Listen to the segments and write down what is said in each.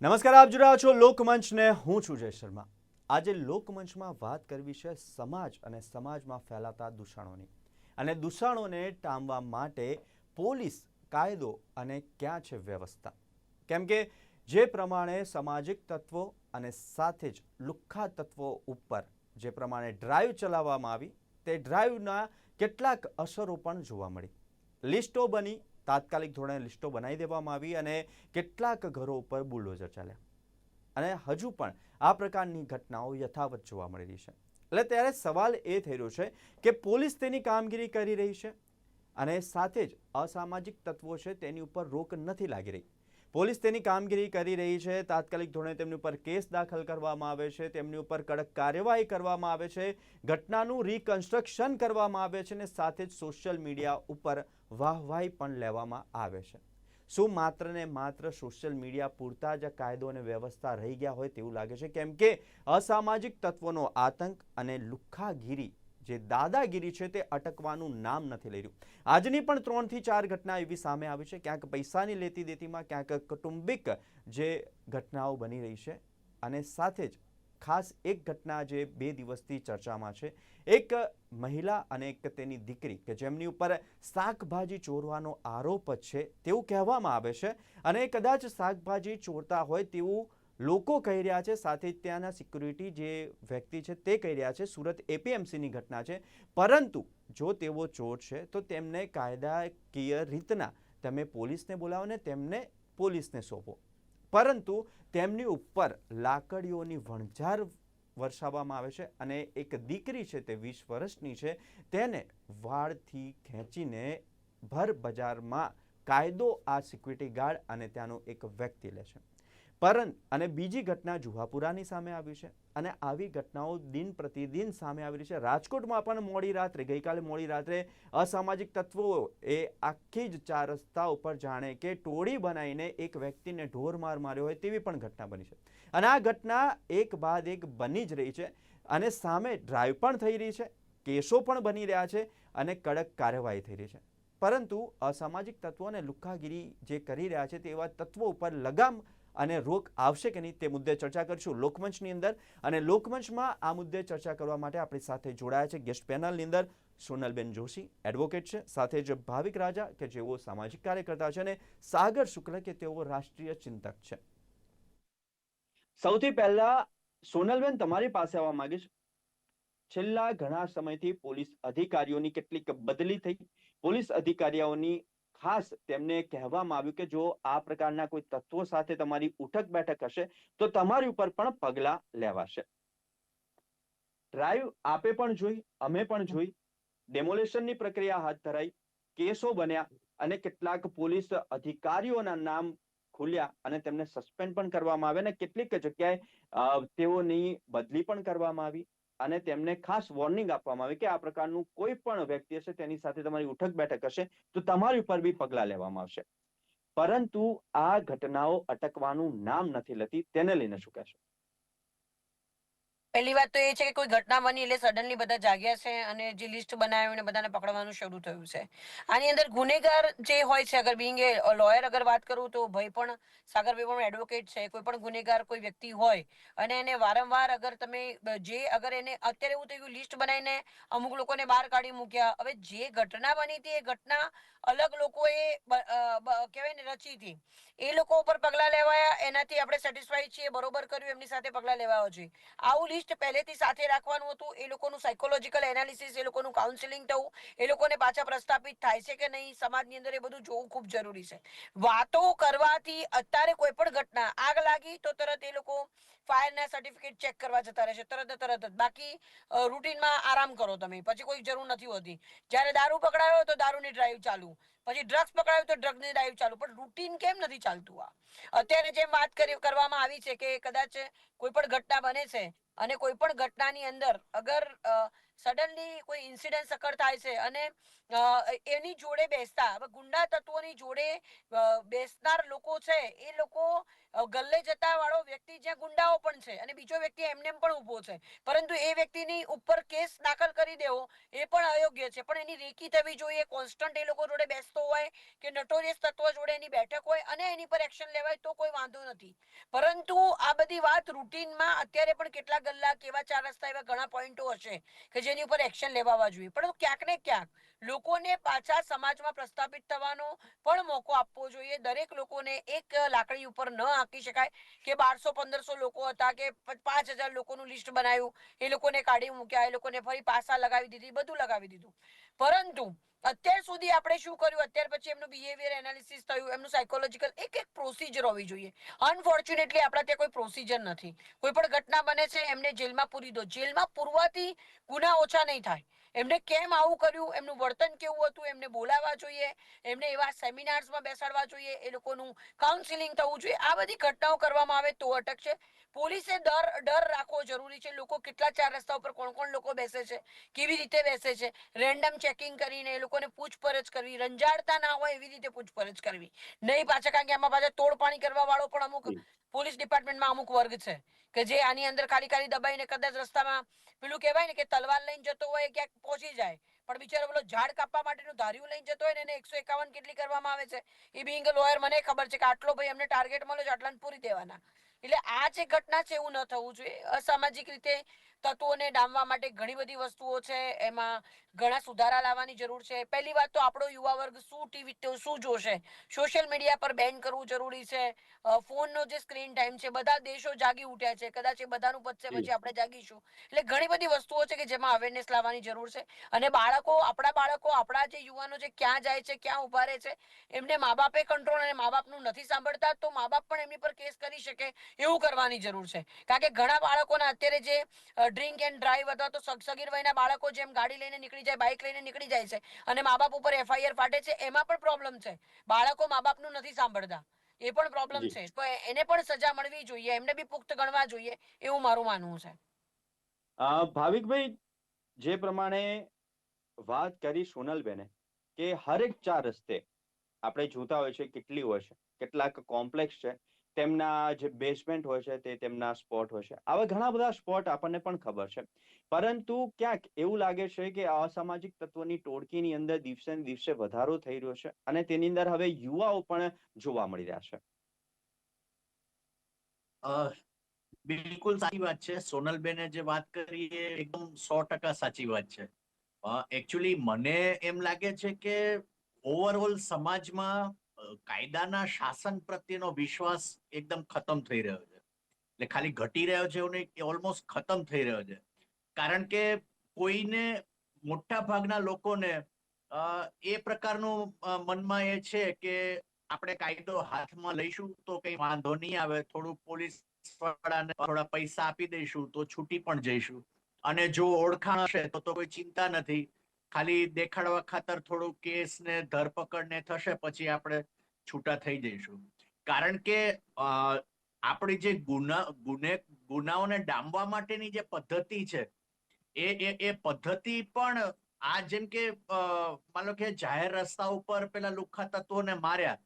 નમસ્કાર, આપ રહ્યા છો લોકમંચને. હું છું જય શર્મા. આજે લોકમંચમાં વાત કરવી છે સમાજ અને સમાજમાં ફેલાતા દૂષણોની. અને દૂષણોને ટામવા માટે પોલીસ કાયદો અને ક્યાં છે વ્યવસ્થા? કેમ કે જે પ્રમાણે સામાજિક તત્વો અને સાથે જ લુખ્ખા તત્વો ઉપર જે પ્રમાણે ડ્રાઈવ ચલાવવામાં આવી, તે ડ્રાઈવના કેટલાક અસરો પણ જોવા મળી. લિસ્ટો બની તાત્કાલિક ધોરણે લિસ્ટો બનાવી દેવામાં આવી અને કેટલાક ઘરો ઉપર બુલડોઝર ચાલ્યા. અને હજુ પણ આ પ્રકારની ઘટનાઓ યથાવત જોવા મળી રહી છે. એટલે ત્યારે સવાલ એ થઈ રહ્યો છે કે પોલીસ તેની કામગીરી કરી રહી છે અને સાથે જ અસામાજિક તત્વો છે તેની ઉપર રોક નથી લાગી રહી. પોલીસ તેની કામગીરી કરી રહી છે. તાત્કાલિક ધોરણે તેમની ઉપર કેસ દાખલ કરવામાં આવે છે. તેમની ઉપર કડક કાર્યવાહી કરવામાં આવે છે. ઘટનાનું રિકન્સ્ટ્રક્શન કરવામાં આવે છે અને સાથે જ સોશિયલ મીડિયા ઉપર વાહવાહી પણ લેવામાં આવે છે. શું માત્ર ને માત્ર સોશિયલ મીડિયા પૂરતા જ કાયદો અને વ્યવસ્થા રહી ગયા હોય તેવું લાગે છે? કેમ કે અસામાજિક તત્વોનો આતંક અને લુખ્ખાગીરી જે દાદાગીરી છે તે અટકવાનું નામ નથી લઈ રહ્યું. આજની પણ ત્રણથી ચાર ઘટના એવી સામે આવી છે. ક્યાંક પૈસાની લેતી દેતીમાં, ક્યાંક કૌટુંબિક જે ઘટનાઓ બની રહી છે અને સાથે જ ખાસ એક ઘટના જે બે દિવસથી ચર્ચામાં છે. એક મહિલા અને એક તેની દીકરી કે જેમની ઉપર શાકભાજી ચોરવાનો આરોપ છે, તેવું કહેવામાં આવે છે અને કદાચ શાકભાજી ચોરતા હોય તેવું લોકો કહી રહ્યા છે, સાથે ત્યાંના સિક્યુરિટી જે વ્યક્તિ છે તે કહી રહ્યા છે, સુરત એપીએમસીની ઘટના છે. પરંતુ જો તેઓ ચોર છે, તો તેમને કાયદાકીય રીતના તમે પોલીસને બોલાવો ને તેમને પોલીસને સોંપો. પરંતુ તેમની ઉપર લાકડીઓની વણઝાર વરસાવવામાં આવે છે અને એક દીકરી છે તે વીસ વર્ષની છે, તેને વાળથી ખેંચીને ભર બજારમાં કાયદો આ સિક્યુરિટી ગાર્ડ અને ત્યાંનો એક વ્યક્તિ લે છે. પરં અને બીજી ઘટના જુહાપુરાની સામે આવી છે અને આવી ઘટનાઓ દિન પ્રતિદિન સામે આવી રહી છે. રાજકોટમાં પણ મોડી રાત્રે, ગઈકાલે મોડી રાત્રે અસામાજિક તત્વો એ આખી જ ચાર રસ્તા ઉપર જાણે કે ટોળી બનાવીને એક વ્યક્તિને ઢોર માર માર્યો હોય તેવી પણ ઘટના બની છે. અને આ ઘટના એક બાદ એક બની જ રહી છે અને સામે ડ્રાઈવ પણ થઈ રહી છે, કેસો પણ બની રહ્યા છે અને કડક કાર્યવાહી થઈ રહી છે. પરંતુ અસામાજિક તત્વો અને લુખ્ખાગીરી જે કરી રહ્યા છે તેવા તત્વો ઉપર લગામ અને રોક આવશે કે નહીં તે મુદ્દે ચર્ચા કરીશું લોકમંચની અંદર. અને લોકમંચમાં આ મુદ્દે ચર્ચા કરવા માટે આપણી સાથે જોડાયા છે ગેસ્ટ પેનલની અંદર સોનલબેન જોશી એડવોકેટ છે, સાથે જ ભાવિક રાજા કે જેઓ સામાજિક કાર્યકર્તા છે અને સાગર શુક્લ કે તેઓ રાષ્ટ્રીય ચિંતક છે. સૌથી પહેલા સોનલબેન તમારી પાસે આવવા માંગીશ. છેલ્લા ઘણા સમયથી પોલીસ અધિકારીઓની કેટલીક બદલી થઈ. પોલીસ અધિકારીઓની ખાસ તેમને કહેવામાં આવ્યું કે જો આ પ્રકારના કોઈ તત્વો સાથે તમારી ઉઠક બેઠક હશે, તો તમારી ઉપર પણ પગલા લેવાશે. ડ્રાઈવ આપે પણ જોઈ, અમે પણ જોઈ. ડેમોલેશનની પ્રક્રિયા હાથ ધરાઈ, કેસો બન્યા અને કેટલાક પોલીસ અધિકારીઓના નામ ખુલ્યા અને તેમને સસ્પેન્ડ પણ કરવામાં આવ્યા અને કેટલીક જગ્યાએ તેઓની બદલી પણ કરવામાં આવી. અને તેમને ખાસ વોર્નિંગ આપવામાં આવી કે આ પ્રકારનું કોઈ પણ વ્યક્તિ હશે, તેની સાથે તમારી ઉઠક બેઠક હશે, તો તમારી ઉપર બી પગલા લેવામાં આવશે. પરંતુ આ ઘટનાઓ અટકવાનું નામ નથી લેતી, તેને લઈને શું કહેશો? પહેલી વાત તો એ છે કે કોઈ ઘટના બની એટલે સડનલી બધા જાગ્યા છે અને જે લિસ્ટ બનાવ્યું ને બધાને પકડવાનું શરૂ થયું છે. આની અંદર ગુનેગાર જે હોય છે, અગર બિંગ એ લોયર અગર વાત કરું તો ભાઈ પણ સાગરભાઈ પણ એડવોકેટ છે, કોઈ પણ ગુનેગાર કોઈ વ્યક્તિ હોય અને એને વારંવાર અગર તમે જે અગર એને અત્યારે એવું થયું લિસ્ટ બનાવીને અમુક લોકોને બહાર કાઢી મૂક્યા, હવે જે ઘટના બની હતી એ ઘટના અલગ લોકોએ કહેવાય ને રચી હતી. એ લોકો ઉપર પગલાં લેવાયા, એનાથી આપણે સેટિસ્ફાઈડ છીએ, બરોબર કર્યું, એમની સાથે પગલા લેવા જોઈએ આવું લિસ્ટ પહેલેથી સાથે રાખવાનું હતું. એ લોકોનું સાયકોલોજીકલ એનાલિસિસ એ લોકોનું કાઉન્સિલિંગ થવું, એ લોકોને પાછા પ્રસ્થાપિત થાય છે કે નહીં, સમાજની અંદર એ બધું જોવું ખૂબ જરૂરી છે. વાતો કરવાથી અત્યારે કોઈ પણ ઘટના આગ લાગી તો તરત એ લોકો ફાયરના સર્ટિફિકેટ ચેક કરવા જતા રહેશે તરત તરત જ. બાકી રૂટીનમાં આરામ કરો તમે. પછી કોઈ જરૂર નથી હોતી. જ્યારે દારૂ પકડાયો તો દારૂની ડ્રાઈવ ચાલુ. પછી ડ્રગ્સ પકડાયો તો ડ્રગની ડ્રાઈવ ચાલુ. પણ રૂટીન કેમ નથી ચાલતું આ? અત્યારે જેમ વાત કરી, કરવામાં આવી છે કે કદાચ કોઈ પણ ઘટના બને છે અને કોઈ પણ ઘટનાની અંદર અગર સડનલી કોઈ ઇન્સિડન્ટ સકર થાય છે અને એની જોડે બેસતા, હવે ગુંડા તત્વોની જોડે બેસનાર લોકો છે, એ લોકો ગલ્લે જતા વાળો વ્યક્તિ જ્યાં ગુંડાઓ પણ છે અને બીજો વ્યક્તિ એમને પણ ઊભો છે. પરંતુ એ વ્યક્તિની ઉપર કેસ દાખલ કરી દેવો, એ પણ અયોગ્ય છે. પણ એની રેકી થવી જોઈએ કોન્સ્ટન્ટ એ લોકો જોડે બેસતો હોય કે નટોરિયસ તત્વ જોડે એની બેઠક હોય અને એની પર એક્શન લેવાય તો કોઈ વાંધો નથી. પરંતુ આ બધી વાત રૂટીનમાં અત્યારે પણ કેટલા ગલ્લા કેવા ચાર રસ્તા એવા ઘણા પોઈન્ટો હશે કે જેની ઉપર એક્શન લેવાવા જોઈએ. પરંતુ ક્યાંક ને ક્યાંક લોકોને પાછા સમાજમાં પ્રસ્થાપિત થવાનો પણ મોકો આપવો જોઈએ. દરેક લોકોને એક લાકડી ઉપર ન આંકી શકાય કે બારસો, પંદરસો લોકો હતા કે પાંચ હજાર લોકોનું લિસ્ટ બનાવ્યું. એ લોકોને કાઢી મૂક્યા, એ લોકોને ફરી પાસા લગાવી દીધી, બધું લગાવી દીધું. પરંતુ અત્યાર સુધી આપણે શું કર્યું? અત્યાર પછી એમનું બિહેવિયર એનાલિસિસ થયું, એમનું સાયકોલોજીકલ એક એક પ્રોસિજર હોવી જોઈએ. અનફોર્ચ્યુનેટલી આપણા ત્યાં કોઈ પ્રોસિજર નથી. કોઈ પણ ઘટના બને છે, એમને જેલમાં પૂરી દો. જેલમાં પૂરવાથી ગુના ઓછા નહીં થાય. એમને કેમ આવું કર્યું? એમનું વર્તન કેવું હતું? એમને બોલાવવા જોઈએ. એમને એવા સેમિનાર્સમાં બેસાડવા જોઈએ. એ લોકોનું કાઉન્સિલિંગ થવું જોઈએ. આ બધી ઘટનાઓ કરવામાં આવે તો અટકશે પોલીસે ડર ડર રાખવો જરૂરી છે. લોકો કેટલા ચાર રસ્તા ઉપર કોણ કોણ લોકો બેસે છે? કેવી રીતે બેસે છે? રેન્ડમ ચેકિંગ કરીને એ લોકોને પૂછપરછ કરવી. રંજાડતા ના હોય એવી રીતે પૂછપરછ કરવી. નહીં પાછા કારણ કે આમાં પાછા તોડપાણી કરવા વાળો પણ અમુક પોલીસ ડિપાર્ટમેન્ટમાં અમુક વર્ગ છે. કે જે આની અંદર ખાલી ખાલી દબાઈને કદાચ રસ્તામાં પેલું કહેવાય ને કે તલવાર લઈને જતો હોય ક્યાંક પહોંચી જાય. પણ બિચારો પેલો ઝાડ કાપવા માટેનું ધાર્યું લઈને જતો હોય ને એને એકસો એકાવન કેટલી કરવામાં આવે છે? એ બિંગ લોયર મને ખબર છે કે આટલો ભાઈ એમને ટાર્ગેટ મળ્યો છે, આટલાને પૂરી દેવાના. એટલે આ જે ઘટના છે એવું ન થવું જોઈએ. અસામાજિક રીતે તત્વોને ડામવા માટે ઘણી બધી વસ્તુઓ છે. એમાં ઘણા સુધારા લાવવાની જરૂર છે. પહેલી વાત તો આપણો યુવા વર્ગ શું ટીવી શું જોશે? સોશિયલ મીડિયા પર બેન કરવું જરૂરી છે. ફોનનો જે સ્ક્રીન ટાઈમ છે બધા દેશો જાગી ઉઠ્યા છે. કદાચ એ બધાનું પતશે. પછી આપણે જાગીશું. એટલે ઘણી બધી વસ્તુઓ છે કે જેમાં અવેરનેસ લાવવાની જરૂર છે. અને બાળકો આપણા બાળકો આપણા જે યુવાનો છે ક્યાં જાય છે ક્યાં ઊભા રહે છે એમને મા બાપે કંટ્રોલ અને મા બાપનું નથી સાંભળતા તો મા બાપ પણ એમની પર કેસ કરી શકે એવું કરવાની જરૂર છે. કારણ કે ઘણા બાળકોના અત્યારે જે ડ્રિંક એન્ડ ડ્રાઈવ અથવા તો સગસગીર વયના બાળકો જેમ ગાડી લઈને નીકળી જાય બાઇક લઈને નીકળી જાય છે. અને મા બાપ ઉપર એફઆઈઆર ફાટે છે એમાં પણ પ્રોબ્લેમ છે. બાળકો મા બાપનું નથી સાંભળતા. એ પણ પ્રોબ્લેમ છે. તો એને પણ સજા મળવી જોઈએ એમને બી પુખ્ત ગણવા જોઈએ એવું મારું માનવું છે. ભાવિકભાઈ જે પ્રમાણે વાત કરી સોનલબેને કે હરેક ચાર રસ્તે આપણે જોતા હોય છે કેટલી હોય છે કેટલાક કોમ્પ્લેક્સ છે તેમના જે બેઝમેન્ટ હોય છે તે તેમના સ્પોટ હોય છે. આવા ઘણા બધા સ્પોટ આપણને પણ ખબર છે. પરંતુ ક્યાંક એવું લાગે છે કે અસામાજિક તત્વોની ટોળકીની અંદર દિવસે ને દિવસે વધારો થઈ રહ્યો છે અને તેની અંદર હવે યુવાઓ પણ જોવા મળી રહ્યા છે. બિલકુલ સાચી વાત છે. સોનલબેને જે વાત કરી એ એકદમ સો ટકા સાચી વાત છે. એકચ્યુઅલી મને એમ લાગે છે કે ઓવરઓલ સમાજમાં કાયદાના શાસન પ્રત્યેનો વિશ્વાસ એકદમ ખતમ થઈ રહ્યો છે. એટલે ખાલી ઘટી રહ્યો છે એવું નહીં ઓલમોસ્ટ ખતમ થઈ રહ્યો છે. કારણ કે કોઈને મોટા ભાગના લોકોને એ પ્રકારનું મનમાં એ છે કે આપણે કાયદો હાથમાં લઈશું તો કઈ વાંધો નહીં આવે, થોડું પોલીસ વાળાને થોડા પૈસા આપી દઈશું તો છૂટી પણ જઈશું. અને જો ઓળખાણ હશે તો તો કોઈ ચિંતા નથી. ખાલી દેખાડવા ખાતર થોડું કેસ ને ધરપકડ ને થશે પછી આપણે છૂટા થઈ જઈશું. કારણ કે આપણી જે ગુના ગુને ગુનાઓને ડામવા માટેની જે પદ્ધતિ છે એ એ એ પદ્ધતિ પણ આ જેમ કે માનો કે જાહેર રસ્તા ઉપર પેલા લુખ્ખા તત્વોને માર્યા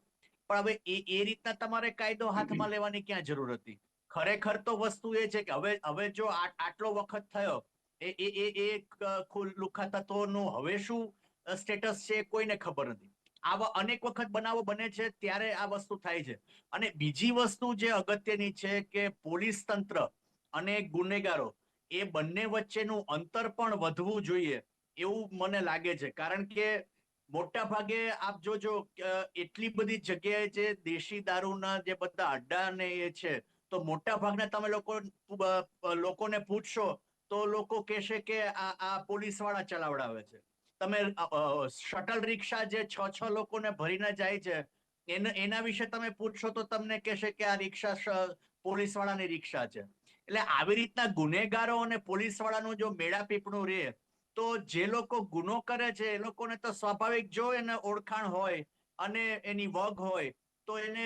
પણ હવે એ એ રીતના તમારે કાયદો હાથમાં લેવાની ક્યાં જરૂર હતી? ખરેખર તો વસ્તુ એ છે કે હવે હવે જો આટલો વખત થયો એ એ એ ખુલ- તત્વોનું હવે શું સ્ટેટસ છે કોઈને ખબર નથી. આવા અનેક વખત બનાવો બને છે, ત્યારે આ વસ્તુ થાય છે. અને બીજી વસ્તુ જે અગત્યની છે કે પોલીસ તંત્ર અને ગુનેગારો, એ બંને વચ્ચેનું અંતર પણ વધવું જોઈએ એવું મને લાગે છે. કારણ કે મોટા ભાગે આપ જોજો એટલી બધી જગ્યાએ જે દેશી દારૂના જે બધા અડ્ડા ને એ છે, તો મોટા ભાગના તમે લોકો લોકોને પૂછશો તો લોકો કહેશે કે આ આ પોલીસવાળા ચલાવડાવે છે. તમે શટલ રિક્ષા જે છ છ લોકોને ભરીને જાય છે, એના વિશે તમે પૂછશો તો તમને કહેશે કે આ રિક્ષા પોલીસ વાળાની રિક્ષા છે. એટલે આવી રીતના ગુનેગારો અને પોલીસ વાળાનું જો મેળાપીપણું રહે, તો જે લોકો ગુનો કરે છે, એ લોકોને તો સ્વાભાવિક જો એને ઓળખાણ હોય અને એની વગ હોય તો એને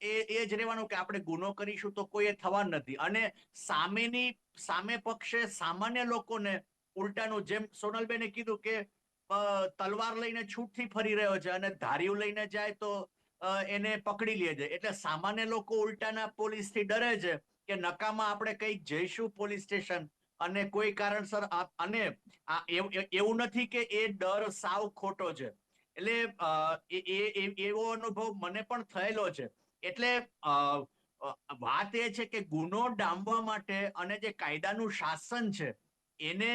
એ જ રહેવાનું કે આપણે ગુનો કરીશું તો કોઈ એ થવા નથી. અને સામેની, સામે પક્ષે સામાન્ય લોકોને ઉલટાનું જેમ સોનલબેને કીધું કે તલવાર લઈને છૂટથી ફરી રહ્યો છે અને ધાર્યું લઈને જાય તો એને પકડી લે છે. એટલે સામાન્ય લોકો ઉલટાના પોલીસથી ડરે છે કે નકામાં આપણે કઈ જઈશું પોલીસ સ્ટેશન અને કોઈ કારણસર અને એવું નથી કે એ ડર સાવ ખોટો છે. એટલે એ- એવો અનુભવ મને પણ થયેલો છે. એટલે વાત એ છે કે ગુનો ડામવા માટે અને જે કાયદાનું શાસન છે, એને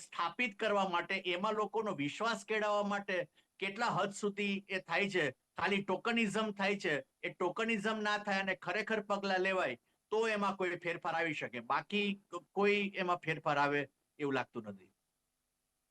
સ્થાપિત કરવા માટે, એમાં લોકોનો વિશ્વાસ કેળવવા માટે કેટલા હદ સુધી એ થાય છે? ખાલી ટોકનિઝમ થાય છે. એ ટોકનિઝમ ના થાય અને ખરેખર પગલા લેવાય, તો એમાં કોઈ ફેરફાર આવી શકે. બાકી કોઈ એમાં ફેરફાર આવે એવું લાગતું નથી.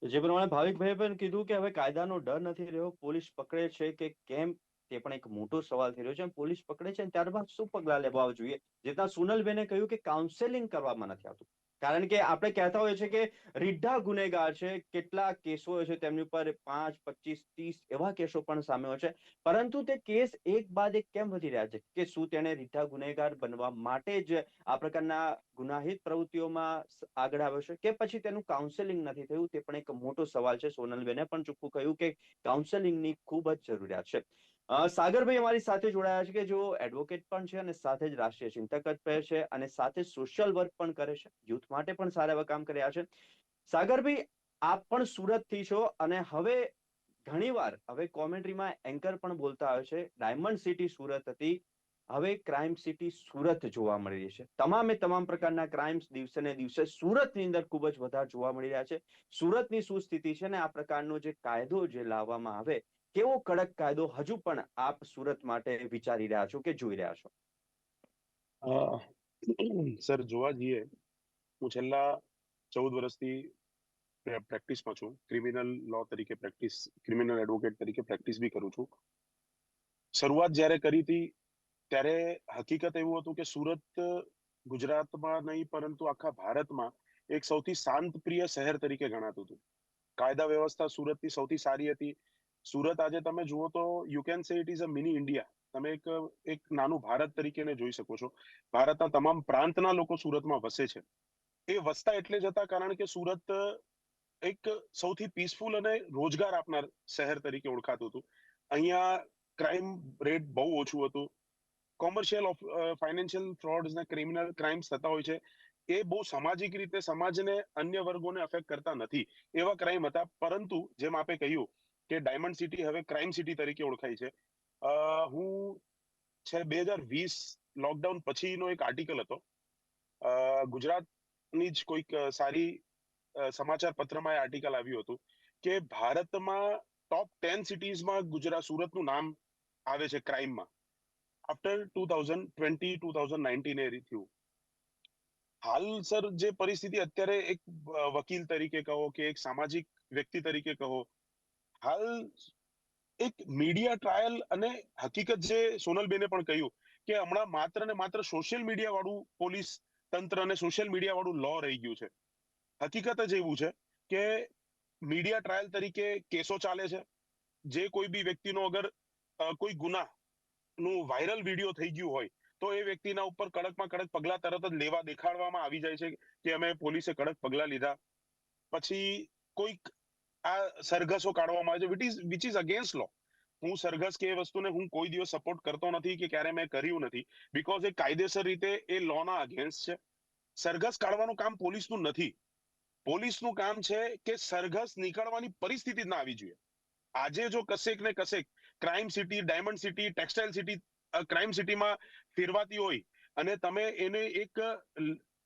જે પ્રમાણે ભાવિકભાઈ પણ કીધું કે હવે કાયદાનો ડર નથી રહ્યો, પોલીસ પકડે છે કે કેમ, તે પણ એક મોટો સવાલ થઈ રહ્યો છે. પોલીસ પકડે છે ત્યારબાદ શું પગલા લેવા જોઈએ? જેટલા સોનલબેને કહ્યું કે કાઉન્સેલિંગ કરવામાં નથી આવતું. કારણ કે આપણે કહેતા હોઈએ છીએ કે રીઢા ગુનેગાર છે, કેટલા કેસો હોય છે, તેમની ઉપર પાંચ, પચીસ, ત્રીસ એવા કેસો પણ સામે હોય છે. પરંતુ તે કેસ એક બાદ એક કેમ વધી રહ્યા છે? કે શું તેણે રીઢા ગુનેગાર બનવા માટે જ આ પ્રકારના ગુનાહિત પ્રવૃત્તિઓમાં આગળ આવ્યો છે? કે પછી તેનું કાઉન્સેલિંગ નથી થયું? તે પણ એક મોટો સવાલ છે. સોનલબેને પણ ચૂકવું કહ્યું કે કાઉન્સેલિંગની ખૂબ જ જરૂરિયાત છે. સાગરભાઈ અમારી સાથે જોડાયા છે કે જેઓ એડવોકેટ પણ છે અને સાથે જ રાષ્ટ્રીય ચિંતક જ છે અને સાથે સોશિયલ વર્ક પણ કરે છે. યુથ માટે પણ સારા એવા કામ કર્યા છે. સાગરભાઈ, આપ પણ સુરતથી છો અને હવે ઘણીવાર હવે કોમેન્ટ્રીમાં એન્કર પણ બોલતા હોય છે. ડાયમંડ સિટી સુરત હતી. હવે ક્રાઇમ સિટી સુરત જોવા મળી રહી છે. તમામે તમામ પ્રકારના ક્રાઇમ્સ દિવસે ને દિવસે સુરતની અંદર ખૂબ જ વધારે જોવા મળી રહ્યા છે. સુરતની શું સ્થિતિ છે ને આ પ્રકારનો જે કાયદો જે લાવવામાં આવે કેવો કડક કાયદો હજુ પણ આપ સુરત માટે વિચારી રહ્યા છો કે જોઈ રહ્યા છો? સર, જોવા જઈએ, હું છેલ્લા ચૌદ વર્ષથી પ્રેક્ટિસમાં છું. ક્રિમિનલ લો તરીકે પ્રેક્ટિસ, ક્રિમિનલ એડવોકેટ તરીકે પ્રેક્ટિસ બી કરું છું. શરૂઆત જ્યારે કરી હતી, ત્યારે હકીકત એવું હતું કે સુરત ગુજરાતમાં નહીં, પરંતુ આખા ભારતમાં એક સૌથી શાંત પ્રિય શહેર તરીકે ગણાતું હતું. કાયદા વ્યવસ્થા સુરતની સૌથી સારી હતી. સુરત આજે તમે જુઓ તો you can say it is a mini India તમે એક એક નાનું ભારત તરીકે જોઈ શકો છો. ભારતના તમામ પ્રાંતના લોકો સુરતમાં વસે છે. એ વસતા એટલે જતા કારણ કે સુરત એક સૌથી પીસફુલ અને રોજગાર આપનાર શહેર તરીકે ઓળખાતું હતું. અહીંયા ક્રાઇમ રેટ બહુ ઓછું હતું. કોમર્શિયલ ફાઇનાન્શિયલ ફ્રોડ્સ ને ક્રિમિનલ ક્રાઇમ્સ થતા હોય છે. એ બહુ સામાજિક રીતે સમાજને અન્ય વર્ગોને અફેક્ટ કરતા નથી એવા ક્રાઇમ હતા. પરંતુ જેમ આપે કહ્યું કે ડાયમંડ સિટી હવે ક્રાઇમ સિટી તરીકે ઓળખાય છે. હું છે બે હજાર વીસ લોકડાઉન પછીનો એક આર્ટિકલ હતો. ગુજરાતની જ કોઈક સારી સમાચાર પત્રમાં એ આર્ટિકલ આવ્યું હતું કે ભારતમાં ટોપ ટેન સિટીઝમાં ગુજરાત, સુરતનું નામ આવે છે ક્રાઇમમાં. After two thousand twenty two thousand nineteen એ થયું. હાલ, સર, જે પરિસ્થિતિ અત્યારે એક વકીલ તરીકે કહો કે એક સામાજિક વ્યક્તિ તરીકે કહો હાલ એક મીડિયા ટ્રાયલ અને હકીકત જે સોનલબેને પણ કહ્યું કે હમણાં માત્ર ને માત્ર સોશિયલ મીડિયા વાળું પોલીસ તંત્ર અને સોશિયલ મીડિયા વાળું લો રહી ગયું છે. હકીકત જ એવું છે કે મીડિયા ટ્રાયલ તરીકે કેસો ચાલે છે. જે કોઈ બી વ્યક્તિનો અગર કોઈ ગુના નું વાયરલ વીડિયો થઈ ગયું હોય, તો એ વ્યક્તિના ઉપર કડકમાં કડક પગલા તરત જ લેવા દેખાડવામાં આવી જાય છે કે અમે પોલીસે કડક પગલા લીધા. પછી કોઈક આ સરઘસો કાઢવામાં આવે છે with is which is against law હું સરઘસ કે એ વસ્તુને હું કોઈ દિવસ સપોર્ટ કરતો નથી કે ક્યારે મેં કર્યું નથી બીકોઝ એ કાયદેસર રીતે એ લોના અગેન્સ્ટ છે. સરઘસ કાઢવાનું કામ પોલીસનું નથી. પોલીસનું કામ છે કે સરઘસ નીકળવાની પરિસ્થિતિ ના આવી જોઈએ. આજે જો કશેક ને કસેક crime city diamond city textile city crime સિટીમાં ફેરવાતી હોય અને તમે એને એક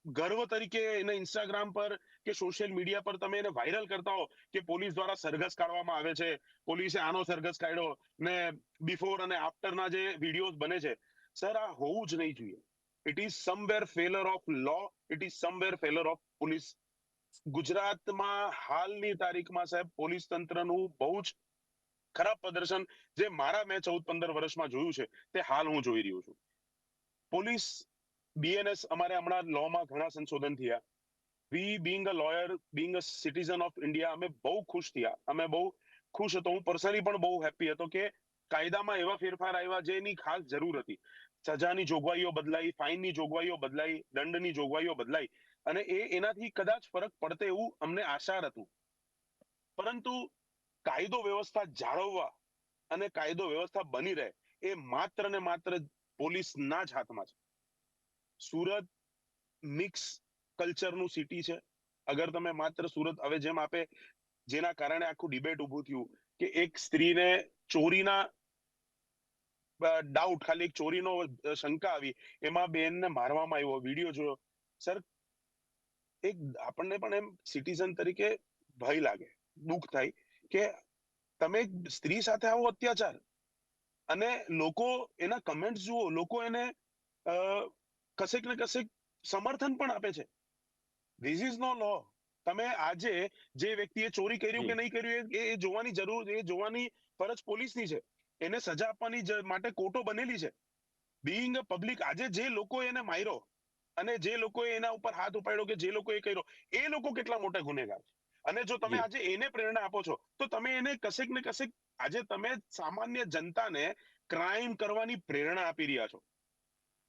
ગર્વ તરીકે એને ઇન્સ્ટાગ્રામ પર કે સોશિયલ મીડિયા પર તમે એને વાયરલ કરતા હો કે પોલીસ દ્વારા સરઘસ કાઢવામાં આવે છે. પોલીસે આનો સરઘસ કાઢ્યો ને બિફોર અને આફ્ટરના જે વિડીયોઝ બને છે. સર આ હોવું જ નહીં જોઈએ. It is somewhere failure of law it is somewhere failure of police ગુજરાતમાં હાલની તારીખમાં સાહેબ પોલીસ તંત્રનું બહુ જ ખરાબ પ્રદર્શન જે મારા મેં ચૌદ પંદર વર્ષમાં જોયું છે, તે હાલ હું જોઈ રહ્યો છું. પોલીસ બીએનએસ અમારે હમણાં લોમાં ઘણા સંશોધન થયા. We being a lawyer being a citizen of India અમે બહુ ખુશ થયા. અમે બહુ ખુશ હતો. હું પર્સનલી પણ બહુ હેપી હતો કે કાયદામાં એવા ફેરફાર આવ્યા જેની ખાસ જરૂર હતી. સજાની જોગવાઈઓ બદલાઈ, ફાઇનની જોગવાઈઓ બદલાઈ, દંડની જોગવાઈઓ બદલાઈ અને એ એનાથી કદાચ ફરક પડતે એવું અમને આશા હતું. પરંતુ કાયદો વ્યવસ્થા જાળવવા અને કાયદો વ્યવસ્થા બની રહે એ માત્ર ને માત્ર પોલીસના જ હાથમાં છે. સુરત મિક્સ કલ્ચરનું સિટી છે. અગર તમે માત્ર સુરત હવે જેમ આપે, જેના કારણે આખું ડિબેટ ઊભું થયું કે એક સ્ત્રીને ચોરીના ડાઉટ ખાલી એક ચોરીનો શંકા આવી, એમાં બેનને મારવામાં આવ્યો. વીડિયો જોયો. સર, એક આપણને પણ એમ સિટીઝન તરીકે ભય લાગે, દુઃખ થાય કે તમે સ્ત્રી સાથે આવો અત્યાચાર અને લોકો એના કમેન્ટ જુઓ, લોકો એને કશેક ને કશેક સમર્થન પણ આપે છે. ધીસ ઇઝ નો લો તમે આજે જે વ્યક્તિએ ચોરી કર્યું કે નહીં કર્યું એ- એ જોવાની જરૂર એ જોવાની ફરજ પોલીસની છે. એને સજા આપવાની માટે કોટો બનેલી છે. બિંગ અ પબ્લિક આજે જે લોકો એને માર્યો અને જે લોકોએ એના ઉપર હાથ ઉપાડ્યો કે જે લોકોએ કર્યો એ લોકો કેટલા મોટા ગુનેગાર છે? અને જો તમે આજે એને પ્રેરણા આપો છો તો તમે એને કશેક ને કશેક આજે તમે સામાન્ય જનતાને ક્રાઇમ કરવાની પ્રેરણા આપી રહ્યા છો.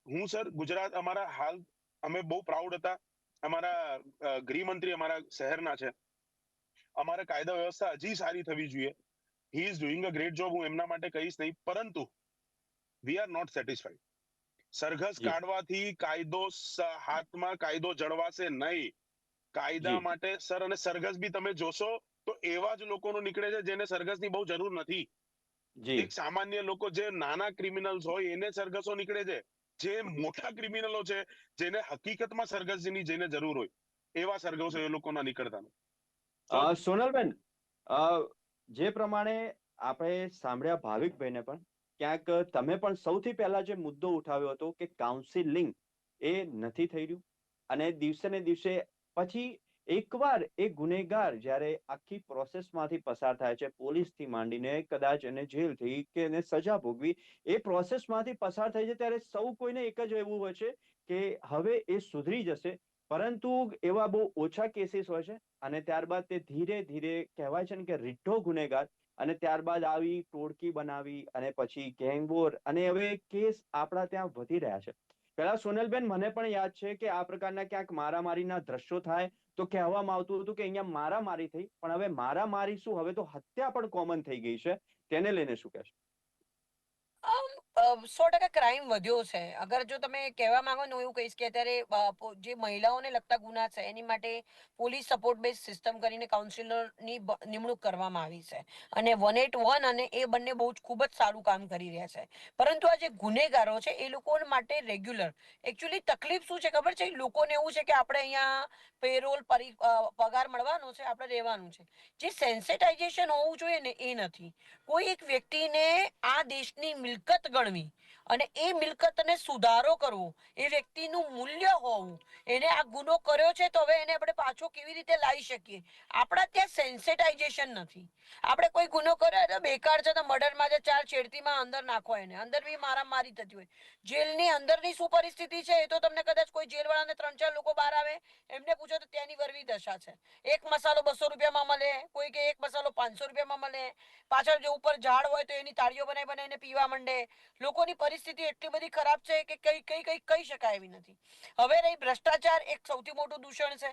હું સર ગુજરાત અમારા હાલ અમે બહુ પ્રાઉડ હતા. અમારા ગૃહમંત્રી અમારા શહેરના છે. અમારે કાયદા વ્યવસ્થા હજી સારી થવી જોઈએ. He is doing a great job હું એમના માટે કહીશ નહીં પરંતુ વી આર નોટ સેટિસ્ફાઈડ સરઘસ કાઢવાથી કાયદો હાથમાં કાયદો જળવાશે નહીં. કાયદા માટે સર અને સરઘસ બી તમે જોશો તો એવા જ લોકોનો નીકળે છે જેને સરઘસની બહુ જરૂર નથી. સામાન્ય લોકો જે નાના ક્રિમિનલ્સ હોય એને સરઘસો નીકળે છે. જે મોટા ક્રિમિનલો છે, જેને હકીકતમાં સરઘસની જેને જરૂર હોય, એવા સરગસો એ લોકોના નીકળતા સોનલબેન જે પ્રમાણે આપણે સાંભળ્યા ભાવિકભાઈને પણ, ક્યાંક તમે પણ સૌથી પહેલા જે મુદ્દો ઉઠાવ્યો હતો કે કાઉન્સિલિંગ એ નથી થઈ રહ્યું, અને દિવસે ને દિવસે પછી એકવાર એ ગુનેગાર જ્યારે આખી પ્રોસેસમાંથી પસાર થાય છે, પોલીસથી માંડીને કદાચ એને જેલથી કે એને સજા ભોગવી, એ પ્રોસેસમાંથી પસાર થાય છે ત્યારે સૌ કોઈને એક જ એવું હોય છે કે હવે એ સુધરી જશે, પરંતુ એવા બહુ ઓછા કેસીસ હોય છે અને ત્યારબાદ તે ધીરે ધીરે કહેવાય છે ને કે રીઢો ગુનેગાર અને ત્યારબાદ આવી ટોળકી બનાવી અને પછી ગેંગવોર અને હવે કેસ આપણા ત્યાં વધી રહ્યા છે. પેલા સોનલબેન, મને પણ યાદ છે કે આ પ્રકારના ક્યાંક મારામારીના દ્રશ્યો થાય તો કહેવામાં આવતું હતું કે અહીંયા મારામારી થઈ, પણ હવે મારામારી શું? હવે તો હત્યા પણ કોમન થઈ ગઈ છે. તેને લઈને શું કહેશો? સો ટકા ક્રાઇમ વધ્યો છે. અગર જો તમે કહેવા માંગો ને એવું કહીશ કે અત્યારે જે મહિલાઓને લગતા ગુના છે, એની માટે પોલીસ સપોર્ટ બેઝ સિસ્ટમ કરીને કાઉન્સિલરની નિમણૂક કરવામાં આવી છે. અને વન એટ વન અને એ બંને બહુ જ ખૂબ જ સારું કામ કરી રહ્યા છે. પરંતુ આ જે ગુનેગારો છે, એ લોકો માટે રેગ્યુલર એકચ્યુઅલી તકલીફ શું છે ખબર છે? લોકોને એવું છે કે આપણે અહીંયા પેરોલ પરી પગાર મળવાનો છે, આપણે રહેવાનું છે. જે સેન્સિટાઇઝેશન હોવું જોઈએ ને એ નથી. કોઈ એક વ્યક્તિને આ દેશની મિલકત ગણવી અને એ મિલકતને સુધારો કરવો, એ વ્યક્તિનું મૂલ્ય હોવું, એને આ ગુનો કર્યો છે તો હવે એને આપણે પાછો કેવી રીતે લાવી શકીએ? આપણા ત્યાં સેન્સેટાઇઝેશન નથી. આપણે કોઈ ગુનો કર્યો તો બેકાર છે તો મર્ડરમાં છે ચાર છેડતીમાં અંદર નાખો એને. અંદર બી મારા મારી થતી હોય. જેલની અંદરની શું પરિસ્થિતિ છે એ તો તમને કદાચ કોઈ જેલવાળાને ત્રણ ચાર લોકો બહાર આવે, એમને પૂછો તો ત્યાંની વરવી દશા છે. એક મસાલો બસો રૂપિયામાં મળે, કોઈ કે એક મસાલો પાંચસો રૂપિયામાં મળે. પાછળ જે ઉપર ઝાડ હોય તો એની તાળીઓ બનાવી બનાવીને પીવા માંડે. લોકોની પરિસ્થિતિ એટલી બધી ખરાબ છે કે કઈ કઈ કઈ કહી શકાય એવી નથી. હવે રહી ભ્રષ્ટાચાર એક સૌથી મોટું દૂષણ છે.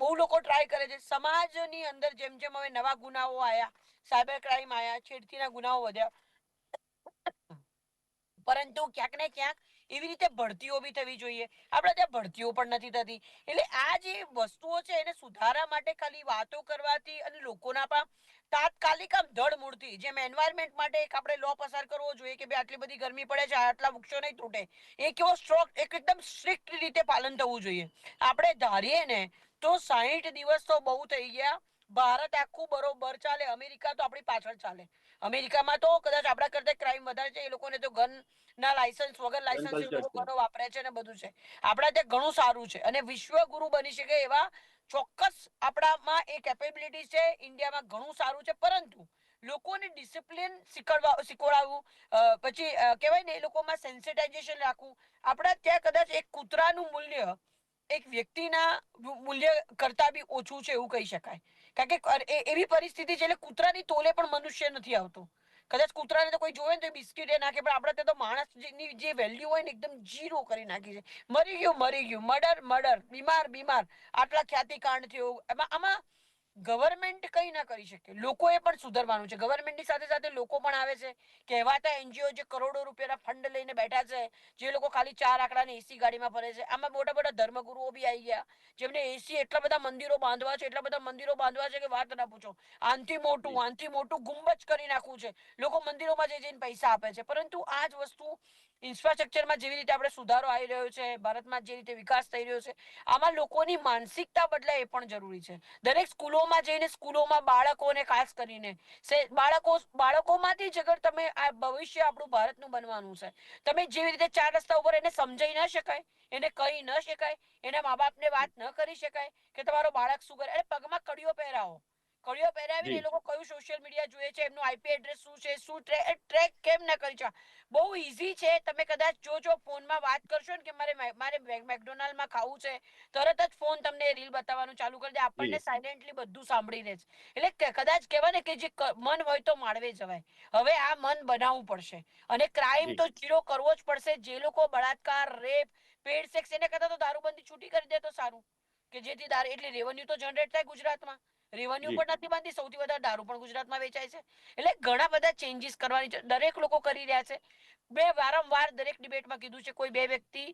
બહુ લોકો ટ્રાય કરે છે. સમાજની અંદર જેમ જેમ હવે નવા ગુનાઓ આવ્યા સાયબર ક્રાઇમ આવ્યા છેડતીના ગુનાઓ વધ્યા. પરંતુ ક્યાંક ને ક્યાંક એવી રીતે ભરતીઓ બી થવી જોઈએ. આપણે ત્યાં ભરતીઓ પણ નથી થતી. એટલે આ જે વસ્તુઓ છે એને સુધારા માટે ખાલી વાતો કરવાથી અને લોકોના પણ તાત્કાલિક આમ ધડ મૂળથી, જેમ એન્વાયરમેન્ટ માટે એક આપણે લો પસાર કરવો જોઈએ કે ભાઈ આટલી બધી ગરમી પડે છે, આટલા વૃક્ષો નહીં તૂટે, એ કેવો સ્ટ્રોક એક એકદમ સ્ટ્રિક્ટ રીતે પાલન થવું જોઈએ. આપણે ધારીએ ને તો સાહીઠ દિવસ તો બહુ થઈ ગયા, ભારત આખું બરોબર ચાલે, અમેરિકા તો આપણી પાછળ ચાલે. અમેરિકામાં તો કદાચ આપણા કરતા ક્રાઇમ વધારે છે એ લોકોને તો ગન ના લાયસન્સ વગર લાયસન્સ ગનો વાપરે છે ને બધું છે. આપણા ત્યાં ઘણું સારું છે અને વિશ્વ ગુરુ બની શકે એવા ચોક્કસ આપણામાં એ કેપેબિલિટી છે ઇન્ડિયામાં ઘણું સારું છે પરંતુ લોકોને ડિસિપ્લિન શીખવાડવા શીખવાડવું પછી કહેવાય ને એ લોકોમાં સેન્સિટાઇઝેશન રાખવું આપણા ત્યાં કદાચ એક કૂતરાનું મૂલ્ય એક વ્યક્તિના મૂલ્ય કરતા બી ઓછું છે એવું કહી શકાય. કારણ કે એવી પરિસ્થિતિ છે, એટલે કૂતરાની તોલે પણ મનુષ્ય નથી આવતો. કદાચ કૂતરાને તો કોઈ જોવે ને તો બિસ્કીટ એ નાખે, પણ આપણે ત્યાં તો માણસની જે વેલ્યુ હોય ને એકદમ જીરો કરી નાખી છે. મરી ગયું મરી ગયું. મર્ડર મર્ડર બીમાર બીમાર. આટલા ખ્યાતિકાંડ થયો. એમાં, આમાં ગવર્મેન્ટ કઈ ના કરી શકે. લોકોએ પણ સુધરવાનું છે. ગવર્મેન્ટની સાથે સાથે લોકો પણ આવે છે. કહેવાતા એનજીઓ જે કરોડો રૂપિયાના ફંડ લઈને બેઠા છે જે લોકો ખાલી ચાર આંકડાની એસી ગાડીમાં ફરે છે. આમાં મોટા મોટા ધર્મગુરુઓ બી આવી ગયા. જેમને એસી એટલા બધા મંદિરો બાંધવા છે એટલા બધા મંદિરો બાંધવા છે કે વાત ના પૂછો. આનથી મોટું આનથી મોટું ગુંબજ કરી નાખવું છે. લોકો મંદિરોમાં જઈ જઈને પૈસા આપે છે. પરંતુ આ જ વસ્તુ ઇન્ફ્રાસ્ટ્રક્ચરમાં જેવી રીતે આપણે સુધારો આવી રહ્યો છે, ભારતમાં જે રીતે વિકાસ થઈ રહ્યો છે, આમાં લોકોની માનસિકતા બદલાય એ પણ જરૂરી છે. દરેક સ્કૂલોમાં જઈને સ્કૂલોમાં બાળકોને ખાસ કરીને બાળકો, બાળકોમાંથી જ અગર તમે આ ભવિષ્ય આપણું ભારતનું બનવાનું છે, તમે જેવી રીતે ચાર રસ્તા ઉપર એને સમજાઈ ન શકાય, એને કહી ન શકાય, એના મા બાપને વાત ન કરી શકાય, કે તમારો બાળક શું કરે, અરે પગમાં કડીઓ પહેરાવો. કડીઓ પહેરાવીને એ લોકો કયું સોશિયલ મીડિયા જોઈએ છે એમનું આઈપી એડ્રેસ શું છે શું ટ્રેક કેમ ના કરી છે બહુ ઈઝી છે તમે કદાચ જોજો ફોનમાં વાત કરશો ને કે મારે મારે મેક- મેકડોનાલ્ડમાં ખાવું છે તરત જ ફોન તમને રીલ બતાવવાનું ચાલુ કરી દે આપણને જી. સાયલેન્ટલી બધું સાંભળી જ એટલે કદાચ કહેવાય ને કે જે મન હોય તો માળવે જવાય. હવે આ મન બનાવવું પડશે. અને ક્રાઇમ તો જીરો કરવો જ પડશે. જે લોકો બળાત્કાર રેપ પેડ સેક્સ એને કરતા તો દારૂબંધી છૂટી કરી દે તો સારું. કે જેથી દારૂ એટલે રેવન્યુ તો જનરેટ થાય ગુજરાતમાં. રેવન્યુ પણ નથી બનતી સૌથી વધારે દારૂ પણ ગુજરાતમાં વેચાય છે. એટલે ઘણા બધા ચેન્જીસ કરવાની દરેક લોકો કરી રહ્યા છે. બે વારંવાર દરેક ડિબેટમાં કીધું છે કોઈ બે વ્યક્તિ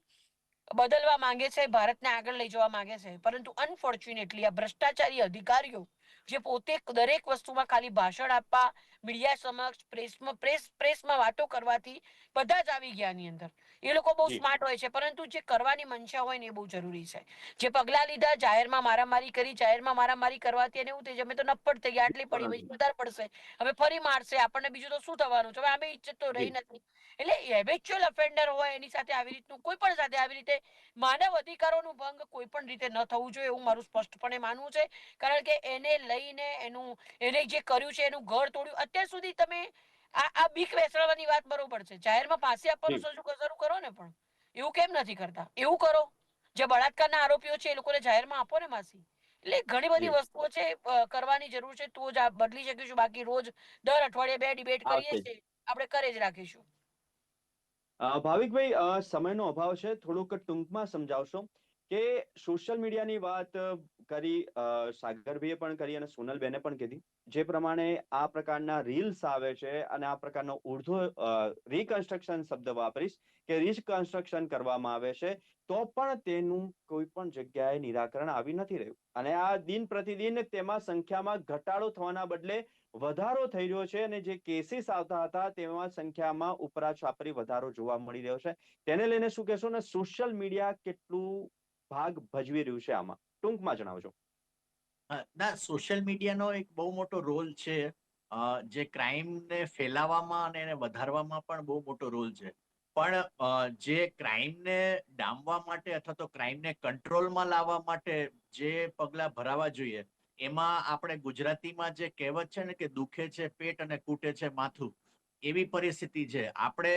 બદલવા માંગે છે ભારતને આગળ લઈ જવા માંગે છે. પરંતુ અનફોર્ચ્યુનેટલી આ ભ્રષ્ટાચારી અધિકારીઓ જે પોતે દરેક વસ્તુમાં ખાલી ભાષણ આપવા મીડિયા સમક્ષ પ્રેસમાં પ્રેસ પ્રેસમાં વાતો કરવાથી બધા જ આવી ગયા આની અંદર. એ લોકો બહુ સ્માર્ટ હોય છે પરંતુ જે કરવાની મનશા હોય ને એ બહુ જરૂરી છે. જે પગલા લીધા જાહેરમાં મારામારી કરી જાહેરમાં મારામારી કરવાથી એને એવું થઈ જાય અમે તો નપ્પડ થઈ ગયા આટલી પડી વધારે પડશે હવે ફરી મારશે આપણને બીજું તો શું થવાનું છે? હવે આમે ઇજ્જત તો રહી નથી. એટલે હેબિચ્યુઅલ ઓફેન્ડર હોય એની સાથે આવી રીતનું કોઈ પણ સાથે આવી રીતે માનવ અધિકારોનું ભંગ કોઈ પણ રીતે ન થવું જોઈએ એવું મારું સ્પષ્ટપણે માનવું છે. કારણ કે એને લઈને એનું એને જે કર્યું છે એનું ઘર તોડ્યું અત્યાર સુધી તમે આ આ બીક વેસળવાની વાત બરોબર છે. જાહેરમાં ફાંસી આપવાનું. શરૂ કરો ને પણ. એવું કેમ નથી કરતા? એવું કરો. જે બળાત્કારના આરોપીઓ છે એ લોકોને જાહેરમાં આપો ને માસી. એટલે ઘણી બધી વસ્તુઓ છે કરવાની જરૂર છે. તો જ આ બદલી શકીશું. બાકી રોજ દર અઠવાડિયે બે ડિબેટ કરીએ છીએ. આપણે કરે જ રાખીશું. ભાવિકભાઈ સમયનો અભાવ છે. થોડુંક ટૂંકમાં સમજાવશો. કે સોશિયલ મીડિયાની વાત કરી સાગરભાઈએ પણ કરી અને સોનલબેને પણ કીધી. જે પ્રમાણે આ પ્રકારના રીલ્સ આવે છે અને આ પ્રકારનો ઉર્ધુ રિકન્સ્ટ્રક્શન શબ્દ વાપરીશ કે રિકન્સ્ટ્રક્શન કરવામાં આવે છે, તો પણ તેનું કોઈ પણ જગ્યાએ નિરાકરણ આવી નથી રહ્યું. અને આ દિન પ્રતિદિન તેમાં સંખ્યામાં ઘટાડો થવાના બદલે વધારો થઈ રહ્યો છે અને જે કેસીસ આવતા હતા તેમાં સંખ્યામાં ઉપરા છાપરી વધારો જોવા મળી રહ્યો છે. તેને લઈને શું કહેશો ને સોશિયલ મીડિયા કેટલું ભાગ ભજવી રહ્યું છે આમાં. ટૂંકમાં જણાવજો. ના સોશિયલ મીડિયાનો એક બહુ મોટો રોલ છે. જે ક્રાઇમને ફેલાવવામાં અને એને વધારવામાં પણ બહુ મોટો રોલ છે. પણ જે ક્રાઇમને ડામવા માટે અથવા તો ક્રાઇમને કંટ્રોલમાં લાવવા માટે જે પગલા ભરાવા જોઈએ એમાં આપણે ગુજરાતીમાં જે કહેવત છે ને કે દુખે છે પેટ અને કૂટે છે માથું એવી પરિસ્થિતિ છે. આપણે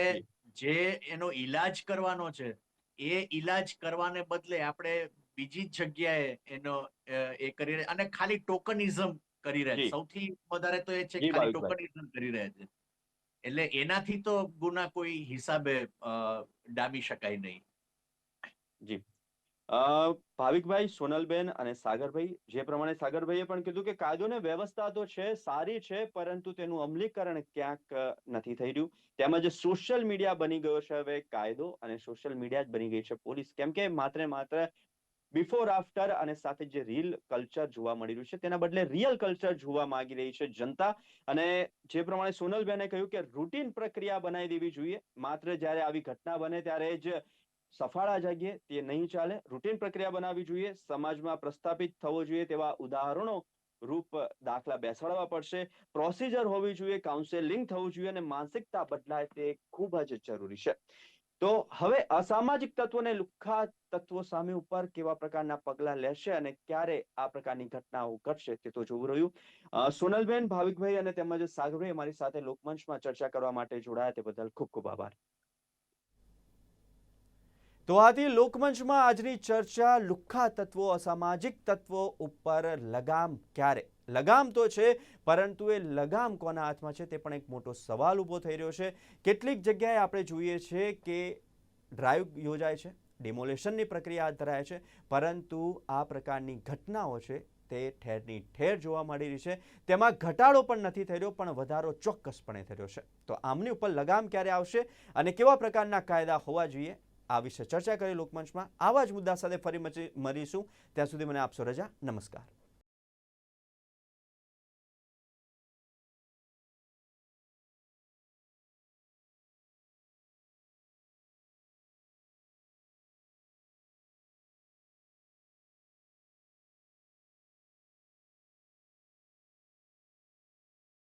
જે એનો ઈલાજ કરવાનો છે એ ઈલાજ કરવાને બદલે આપણે બીજી જગ્યાએ એનો એ કરી રહ્યા અને ખાલી ટોકનિઝમ કરી રહ્યા છે. સૌથી વધારે તો એ છે ખાલી ટોકનિઝમ કરી રહ્યા છે. એટલે એનાથી તો ગુના કોઈ હિસાબે ડામી શકાય નહીં. અ, ભાવિકભાઈ, સોનલબેન અને સાગરભાઈ, જે પ્રમાણે સાગરભાઈએ પણ કીધું કે કાયદોને વ્યવસ્થા તો છે, સારી છે, પરંતુ તેનું અમલીકરણ ક્યાંક નથી થઈ રહ્યું. તેમજ સોશિયલ મીડિયા બની ગયો છે હવે કાયદો અને સોશિયલ મીડિયા જ બની ગઈ છે પોલીસ. કેમ કે માત્ર માત્ર બિફોર આફ્ટર અને સાથે જે રીલ કલ્ચર જોવા મળી રહ્યું છે, તેના બદલે રિયલ કલ્ચર જોવા માંગી રહી છે જનતા. અને જે પ્રમાણે સોનલબેને કહ્યું કે રૂટીન પ્રક્રિયા બનાવી દેવી જોઈએ. માત્ર જ્યારે આવી ઘટના બને ત્યારે જ સફાળા જાગીએ, તે નહીં ચાલે. રૂટીન પ્રક્રિયા બનાવવી જોઈએ. સમાજમાં પ્રસ્થાપિત થવો જોઈએ તેવા ઉદાહરણો રૂપ દાખલા બેસાડવા પડશે. પ્રોસિજર હોવી જોઈએ, કાઉન્સેલિંગ થવું જોઈએ અને માનસિકતા બદલાય તે ખૂબ જ જરૂરી છે. તો હવે અસામાજિક તત્વોને લુખ્ખા તત્વો સામે ઉપર કેવા પ્રકારના પગલા લેશે અને ક્યારે આ પ્રકારની ઘટનાઓ ઘટશે તે તો જોવું રહ્યું. સોનલબેન ભાવિકભાઈ અને તેમજ સાગરભાઈ અમારી સાથે લોકમંચમાં ચર્ચા કરવા માટે જોડાયા. તે બદલ ખૂબ ખૂબ આભાર. તો આથી લોકમંચમાં આજની ચર્ચા લુખ્ખા તત્વો, અસામાજિક તત્વો ઉપર લગામ ક્યારે? લગામ તો છે, પરંતુ એ લગામ કોના હાથમાં છે તે પણ એક મોટો સવાલ ઊભો થઈ રહ્યો છે. કેટલીક જગ્યાએ આપણે જોઈએ છે કે ડ્રાઈવ યોજાય છે ડિમોલેશનની પ્રક્રિયા હાથ ધરાય છે, પરંતુ આ પ્રકારની ઘટનાઓ છે તે ઠેરની ઠેર જોવા મળી રહી છે. તેમાં ઘટાડો પણ નથી થઈ રહ્યો, પણ વધારો ચોક્કસપણે રહ્યો છે. તો આમની ઉપર લગામ ક્યારે આવશે અને કેવા પ્રકારના કાયદા હોવા જોઈએ? આ વિશે ચર્ચા કરી લોકમંચમાં આવા જ મુદ્દા સાથે ફરી મળીશું. ત્યાં સુધી મને આપશો રજા. નમસ્કાર.